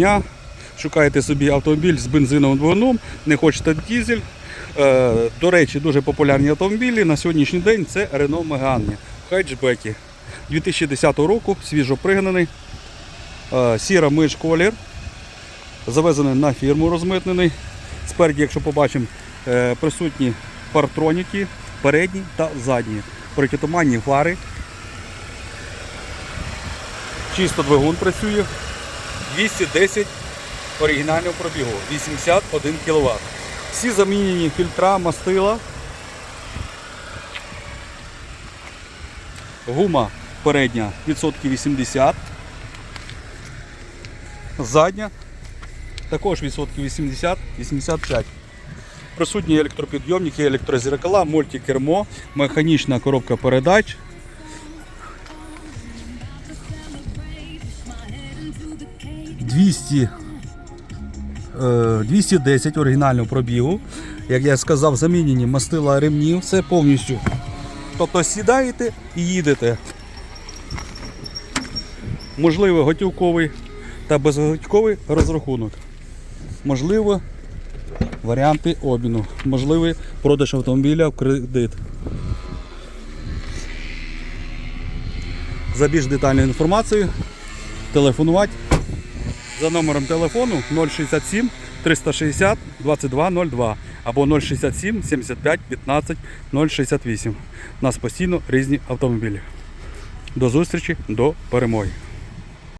дня. Шукаєте собі автомобіль з бензиновим двигуном, не хочете дізель. Е, До речі, дуже популярні автомобілі на сьогоднішній день це Renault Megane хетчбеки 2010 року, свіжо пригнаний, Е, сіра миш колір, завезений на фірму розмитнений. Спереді, якщо побачимо, е, присутні партроніки, передні та задні, протитуманні фари. Чисто двигун працює. 210 оригінального пробігу, 81 кВт. Всі замінені фільтра, мастила. Гума передня відсотків 80. Задня також відсотків 80-85. Присутні електропідйомники, електрозеркала, мультикермо, механічна коробка передач. Двісті е, 210 оригінального пробігу. Як я сказав, замінені мастила ремнів, все повністю. Тобто сідаєте і їдете. Можливо, готівковий та безготівковий розрахунок. Можливо, варіанти обміну. Можливий продаж автомобіля в кредит. За більш детальною інформацією телефонувати за номером телефону 067 360 2202 або 067 75 15 068. У нас постійно різні автомобілі. До зустрічі, до перемоги.